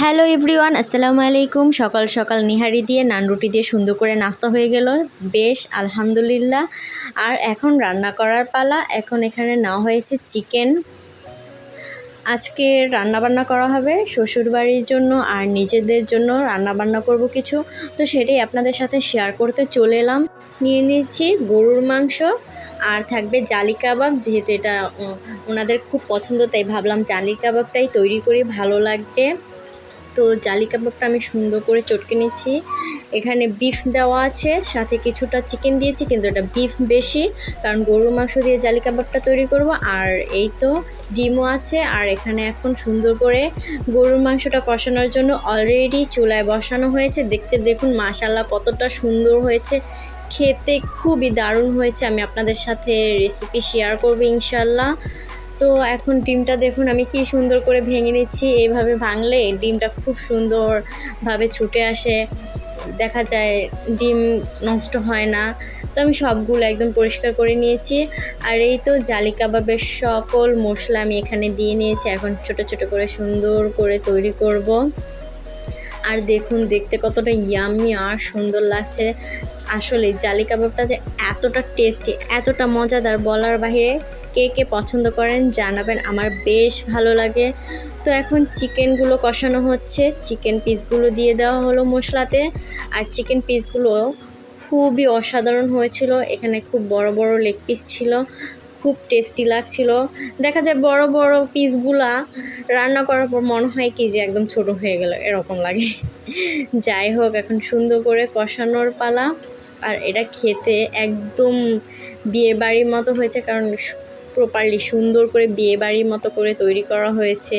Hello everyone, আসসালামু আলাইকুম। সকাল সকাল নিহারি দিয়ে নান রুটি দিয়ে সুন্দর করে নাস্তা হয়ে গেল। বেশ, আলহামদুলিল্লাহ। আর এখন রান্না করার পালা। এখন এখানে নেওয়া হয়েছে চিকেন। আজকে রান্না বান্না করা হবে শ্বশুর বাড়ির জন্য আর নিজেদের জন্য রান্না বান্না করব কিছু। তো সেটাই আপনাদের সাথে শেয়ার করতে চলে এলাম। নিয়ে নিয়েছি গরুর মাংস আর থাকবে জালি কাবাব। যেহেতু এটা ওনাদের খুব পছন্দ, তাই ভাবলাম জালি কাবাবটাই তৈরি করি, ভালো লাগবে। তো জালি কাবাবটা আমি সুন্দর করে চটকে নিচ্ছি। এখানে বিফ দেওয়া আছে, সাথে কিছুটা চিকেন দিয়েছি, কিন্তু এটা বিফ বেশি, কারণ গরুর মাংস দিয়ে জালি কাবাবটা তৈরি করব। আর এই তো ডিমও আছে, আর এখানে এখন সুন্দর করে গরুর মাংসটা কষানোর জন্য অলরেডি চুলায় বসানো হয়েছে। দেখতে দেখুন মাশাল্লাহ কতটা সুন্দর হয়েছে। খেতে খুবই দারুণ হয়েছে। আমি আপনাদের সাথে রেসিপি শেয়ার করব ইনশাল্লাহ তো এখন ডিমটা দেখুন, আমি কি সুন্দর করে ভেঙে নিচ্ছি। এইভাবে ভাঙলে ডিমটা খুব সুন্দরভাবে ছুটে আসে। দেখা যায় ডিম নষ্ট হয় না। তো আমি সবগুলো একদম পরিষ্কার করে নিয়েছি। আর এই তো জালি কাবাবের সকল মশলা আমি এখানে দিয়ে নিয়েছি। এখন ছোট ছোট করে সুন্দর করে তৈরি করব। আর দেখুন, দেখতে কতটা ইয়ামি আর সুন্দর লাগছে। আসলে জালি কাবাবটা যে এতটা টেস্টি এতটা মজাদার বলার বাহিরে কে কে পছন্দ করেন জানাবেন। আমার বেশ ভালো লাগে। তো এখন চিকেনগুলো কষানো হচ্ছে। চিকেন পিসগুলো দিয়ে দেওয়া হলো মশলাতে। আর চিকেন পিসগুলো খুবই অসাধারণ হয়েছিল। এখানে খুব বড় বড় লেগ পিস ছিল। খুব টেস্টি লাগছিল। দেখা যায় বড় বড় পিসগুলা রান্না করার পর মনে হয় কি যে একদম ছোট হয়ে গেল। এরকম লাগে। যাই হোক, এখন সুন্দর করে কষানোর পালা। আর এটা খেতে একদম বিয়ে বাড়ির মতো হয়েছে, কারণ প্রপারলি সুন্দর করে বিয়ে বাড়ির মতো করে তৈরি করা হয়েছে।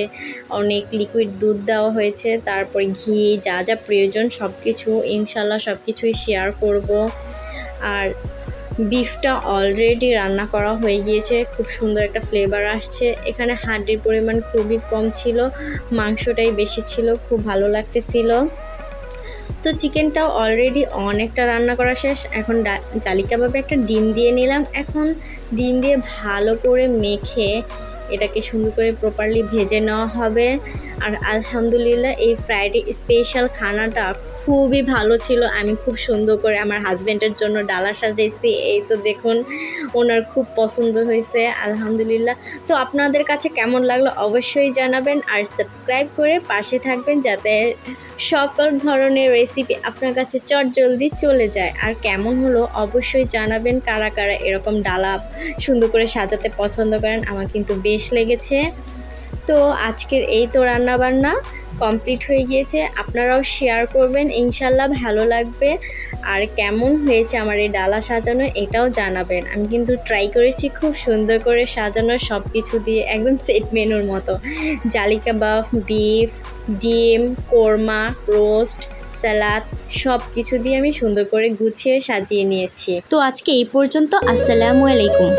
অনেক লিকুইড দুধ দেওয়া হয়েছে, তারপর ঘি, যা যা প্রয়োজন সব কিছু ইনশাল্লাহ সব কিছুই শেয়ার করব। আর বিফটা অলরেডি রান্না করা হয়ে গিয়েছে। খুব সুন্দর একটা ফ্লেভার আসছে। এখানে হাড্ডির পরিমাণ খুবই কম ছিল, মাংসটাই বেশি ছিল, খুব ভালো লাগতেছিল। তো চিকেনটাও অলরেডি অনেকটা রান্না করা শেষ। এখন জালি কাবাবে একটা ডিম দিয়ে নিলাম। এখন ডিম দিয়ে ভালো করে মেখে এটাকে সুন্দর করে প্রপারলি ভেজে নেওয়া হবে। আর আলহামদুলিল্লাহ এই ফ্রাইডে স্পেশাল খানাটা খুবই ভালো ছিল। আমি খুব সুন্দর করে আমার হাজব্যান্ডের জন্য ডালা সাজাইছি। এই তো দেখুন, ওনার খুব পছন্দ হয়েছে, আলহামদুলিল্লাহ। তো আপনাদের কাছে কেমন লাগল অবশ্যই জানাবেন আর সাবস্ক্রাইব করে পাশে থাকবেন যাতে সকল ধরনের রেসিপি আপনার কাছে চট জলদি চলে যায়। আর কেমন হলো অবশ্যই জানাবেন কারা কারা এরকম ডালা সুন্দর করে সাজাতে পছন্দ করেন। আমার কিন্তু বেশ লেগেছে। তো আজকের এই তো রান্নাবান্না কমপ্লিট হয়ে গিয়েছে। আপনারাও শেয়ার করবেন, ইনশাল্লাহ ভালো লাগবে। আর কেমন হয়েছে আমার এই ডালা সাজানো এটাও জানাবেন। আমি কিন্তু ট্রাই করেছি খুব সুন্দর করে সাজানো সব কিছু দিয়ে, একদম সেট মেনুর মতো। জালি কাবাব বিফ ডিম, কোরমা রোস্ট স্যালাদ সব কিছু দিয়ে আমি সুন্দর করে গুছিয়ে সাজিয়ে নিয়েছি। তো আজকে এই পর্যন্ত, আসসালামু আলাইকুম।